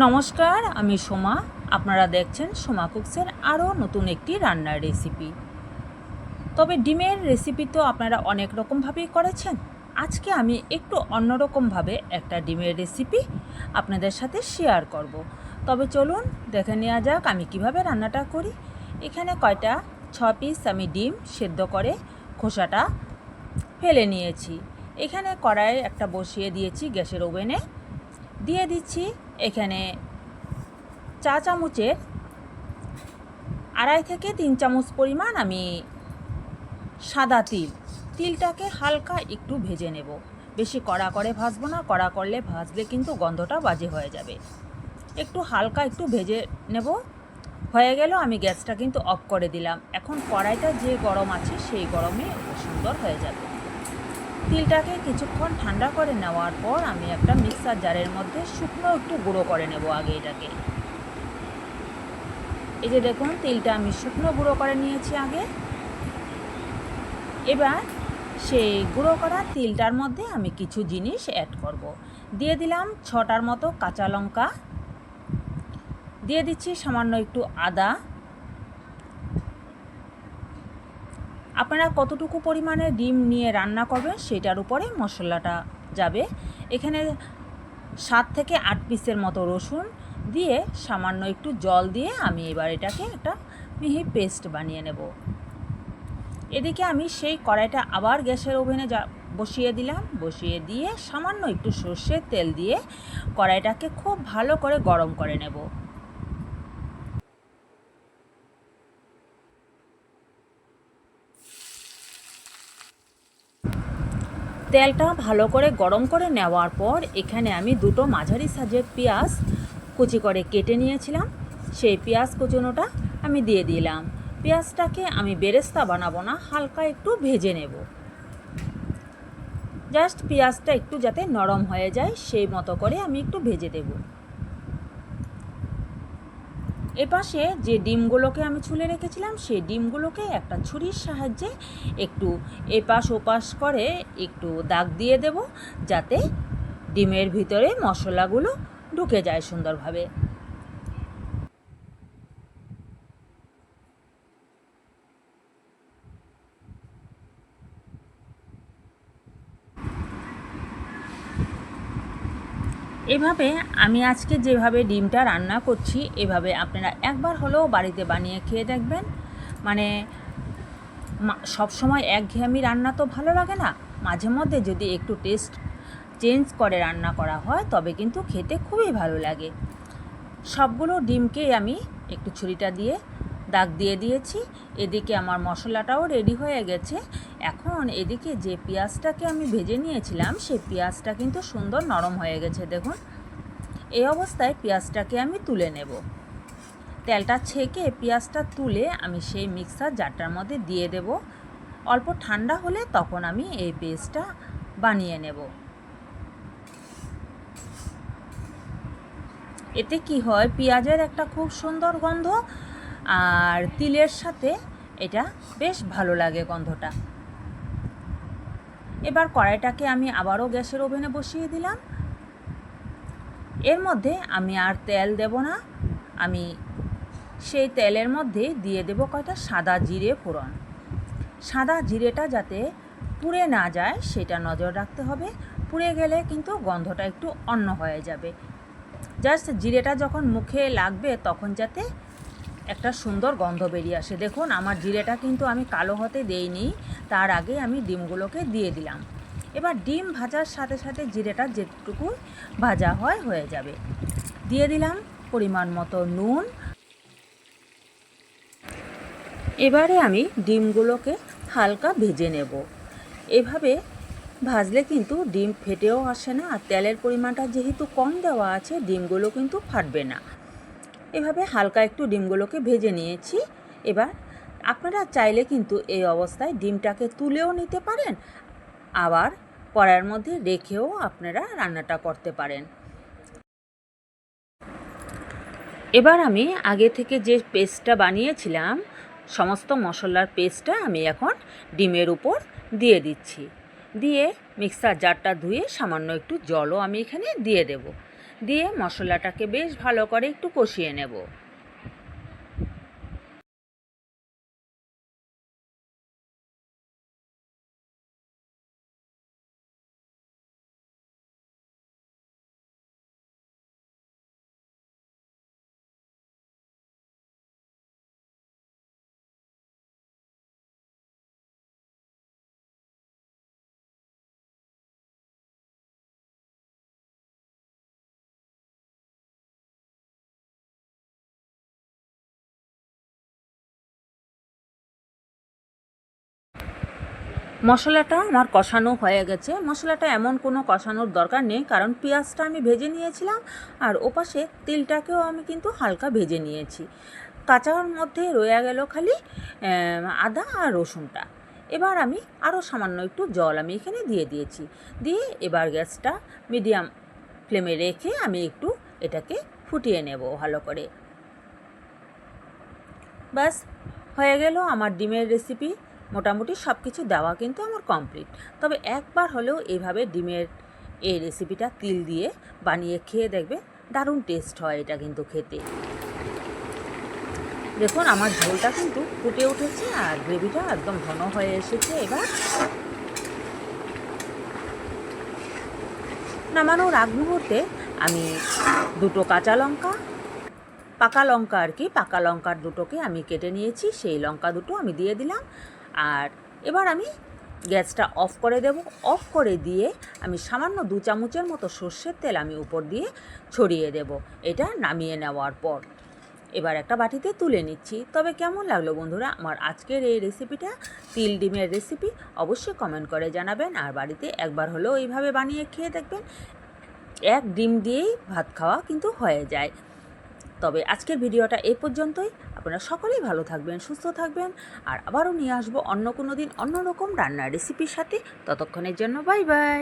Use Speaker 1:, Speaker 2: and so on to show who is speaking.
Speaker 1: নমস্কার, আমি সোমা। আপনারা দেখছেন সোমা কুকসের আরও নতুন একটি রান্নার রেসিপি। তবে ডিমের রেসিপি তো আপনারা অনেক রকমভাবেই করেছেন। আজকে আমি একটু অন্যরকমভাবে একটা ডিমের রেসিপি আপনাদের সাথে শেয়ার করব। তবে চলুন দেখে নেওয়া যাক আমি কীভাবে রান্নাটা করি। এখানে কয়টা? ছ পিস আমি ডিম সেদ্ধ করে খোসাটা ফেলে নিয়েছি। এখানে কড়াই একটা বসিয়ে দিয়েছি গ্যাসের ওভেনে। দিয়ে দিচ্ছি এখানে চা চামচের আড়াই থেকে তিন চামচ পরিমাণ আমি সাদা তিল। তিলটাকে হালকা একটু ভেজে নেব। বেশি কড়া করে ভাজবো না, কড়া করলে ভাজলে কিন্তু গন্ধটা বাজে হয়ে যাবে। একটু হালকা একটু ভেজে নেব। হয়ে গেল, আমি গ্যাসটা কিন্তু অফ করে দিলাম। এখন কড়াইটা যে গরম আছে সেই গরমে সুন্দর হয়ে যাবে। তিলটাকে কিছুক্ষণ ঠান্ডা করে নেওয়ার পর আমি একটা মিক্সার জারের মধ্যে শুকনো একটু গুঁড়ো করে নেব আগে এটাকে। এই যে দেখুন, তিলটা আমি শুকনো গুঁড়ো করে নিয়েছি আগে। এবার সেই গুঁড়ো করা তিলটার মধ্যে আমি কিছু জিনিস অ্যাড করব। দিয়ে দিলাম ছটার মতো কাঁচা লঙ্কা। দিয়ে দিচ্ছি সামান্য একটু আদা। আপনারা কতটুকু পরিমাণে ডিম নিয়ে রান্না করবেন সেটার উপরে মশলাটা যাবে। এখানে সাত থেকে আট পিসের মতো রসুন দিয়ে সামান্য একটু জল দিয়ে আমি এবার এটাকে একটা মিহি পেস্ট বানিয়ে নেব। এদিকে আমি সেই কড়াইটা আবার গ্যাসের ওভেনে যা বসিয়ে দিলাম। বসিয়ে দিয়ে সামান্য একটু সর্ষের তেল দিয়ে কড়াইটাকে খুব ভালো করে গরম করে নেব। তেলটা ভালো করে গরম করে নেওয়ার পর এখানে আমি দুটো মাঝারি সাইজের পেঁয়াজ কুচি করে কেটে নিয়েছিলাম। সেই পেঁয়াজ কুচুনোটা আমি দিয়ে দিলাম। পেঁয়াজটাকে আমি বেরেস্তা বানাবো না, হালকা একটু ভেজে নেব। জাস্ট পেঁয়াজটা একটু যাতে নরম হয়ে যায়, সেই মতো করে আমি একটু ভেজে দেবো। এপাশে যে ডিমগুলোকে আমি ছুলে রেখেছিলাম, সেই ডিমগুলোকে একটা ছুরির সাহায্যে একটু এপাশ ওপাশ করে একটু দাগ দিয়ে দেব, যাতে ডিমের ভিতরে মশলাগুলো ঢুকে যায় সুন্দরভাবে। এভাবে আমি আজকে যেভাবে ডিমটা রান্না করছি, এভাবে আপনারা একবার হলেও বাড়িতে বানিয়ে খেয়ে দেখবেন। মানে সব সময় একঘেয়েমি রান্না তো ভালো লাগে না। মাঝে মধ্যে যদি একটু টেস্ট চেঞ্জ করে রান্না করা হয়, তবে কিন্তু খেতে খুবই ভালো লাগে। সবগুলো ডিমকেই আমি একটু ছুরিটা দিয়ে দাগ দিয়ে দিয়েছি, এদিকে আমার মশলাটাও রেডি হয়ে গেছে। এখন এদিকে যে পেঁয়াজটাকে আমি ভেজে নিয়েছিলাম সেই পেঁয়াজটা কিন্তু সুন্দর নরম হয়ে গেছে, দেখুন। এই অবস্থায় পেঁয়াজটাকে আমি তুলে নেব। তেলটা ছেঁকে পেঁয়াজটা তুলে আমি সেই মিক্সার জারটার মধ্যে দিয়ে দেব। অল্প ঠান্ডা হলে তখন আমি এই পেস্টটা বানিয়ে নেব। এতে কি হয়, পেঁয়াজের একটা খুব সুন্দর গন্ধ আর তিলের সাথে এটা বেশ ভালো লাগে গন্ধটা। এবার কড়াইটাকে আমি আবারও গ্যাসের ওভেনে বসিয়ে দিলাম। এর মধ্যে আমি আর তেল দেব না। আমি সেই তেলের মধ্যে দিয়ে দেব কয়টা? সাদা জিরে ফোড়ন। সাদা জিরেটা যাতে পুড়ে না যায়, সেটা নজর রাখতে হবে। পুড়ে গেলে কিন্তু গন্ধটা একটু অন্য হয়ে যাবে। জাস্ট জিরেটা যখন মুখে লাগবে, তখন যাতে একটা সুন্দর গন্ধ বেরিয়ে আসে। দেখুন, আমার জিরেটা কিন্তু আমি কালো হতে দেইনি, তার আগে আমি ডিমগুলোকে দিয়ে দিলাম। এবার ডিম ভাজার সাথে সাথে জিরেটা যেটুকু ভাজা হয়, হয়ে যাবে। দিয়ে দিলাম পরিমাণ মতো নুন। এবারে আমি ডিমগুলোকে হালকা ভেজে নেব। এভাবে ভাজলে কিন্তু ডিম ফেটেও আসে না, আর তেলের পরিমাণটা যেহেতু কম দেওয়া আছে, ডিমগুলো কিন্তু ফাটবে না। এভাবে হালকা একটু ডিমগুলোকে ভেজে নিয়েছি। এবার আপনারা চাইলে কিন্তু এই অবস্থায় ডিমটাকে তুলেও নিতে পারেন, আবার কড়াইয়ের মধ্যে রেখেও আপনারা রান্নাটা করতে পারেন। এবার আমি আগে থেকে যে পেস্টটা বানিয়েছিলাম, সমস্ত মশলার পেস্টটা আমি এখন ডিমের উপর দিয়ে দিচ্ছি। দিয়ে মিক্সার জারটা ধুয়ে সামান্য একটু জলও আমি এখানে দিয়ে দেব। দিয়ে মশলাটাকে বেশ ভালো করে একটু কষিয়ে নেব। মশলাটা আমার কষানো হয়ে গেছে। মশলাটা এমন কোনো কষানোর দরকার নেই, কারণ পেঁয়াজটা আমি ভেজে নিয়েছিলাম আর ওপাশে তিলটাকেও আমি কিন্তু হালকা ভেজে নিয়েছি। কাঁচার মধ্যে রয়ে গেল খালি আদা আর রসুনটা। এবার আমি আরও সামান্য একটু জল আমি এখানে দিয়ে দিয়েছি। দিয়ে এবার গ্যাসটা মিডিয়াম ফ্লেমে রেখে আমি একটু এটাকে ফুটিয়ে নেব ভালো করে। ব্যাস, হয়ে গেল আমার ডিমের রেসিপি। মোটামুটি সব কিছু দেওয়া কিন্তু আমার কমপ্লিট তবে একবার হলেও এইভাবে ডিমের এই রেসিপিটা তিল দিয়ে বানিয়ে খেয়ে দেখবে দারুণ টেস্ট হয় এটা কিন্তু খেতে। দেখুন, আমার ঝোলটা কিন্তু ফুটে উঠেছে আর গ্রেভিটা একদম ঘন হয়ে এসেছে এবার। নামানোর আগ মুহূর্তে আমি দুটো কাঁচা লঙ্কা, পাকা লঙ্কা আর কি, পাকা লঙ্কার দুটোকে আমি কেটে নিয়েছি, সেই লঙ্কা দুটো আমি দিয়ে দিলাম। আর এবার আমি গ্যাসটা অফ করে দেব। অফ করে দিয়ে আমি সামান্য দু চামচের মতো সর্ষের তেল আমি উপর দিয়ে ছড়িয়ে দেব। এটা নামিয়ে নেওয়ার পর। এবার একটা বাটিতে তুলে নিচ্ছি। তবে কেমন লাগল বন্ধুরা আমার আজকের এই রেসিপিটা? তিল ডিমের রেসিপি অবশ্যই কমেন্ট করে জানাবেন। আর বাড়িতে একবার হলেও এইভাবে বানিয়ে খেয়ে দেখবেন। এক ডিম দিয়েই ভাত খাওয়া কিন্তু হয়ে যায়। তবে আজকের ভিডিওটা এই পর্যন্তই। আপনারা সকলেই ভালো থাকবেন, সুস্থ থাকবেন। আর আবারও নিয়ে আসব অন্য কোনো দিন অন্যরকম রান্নার রেসিপির সাথে। ততক্ষণের জন্য বাই বাই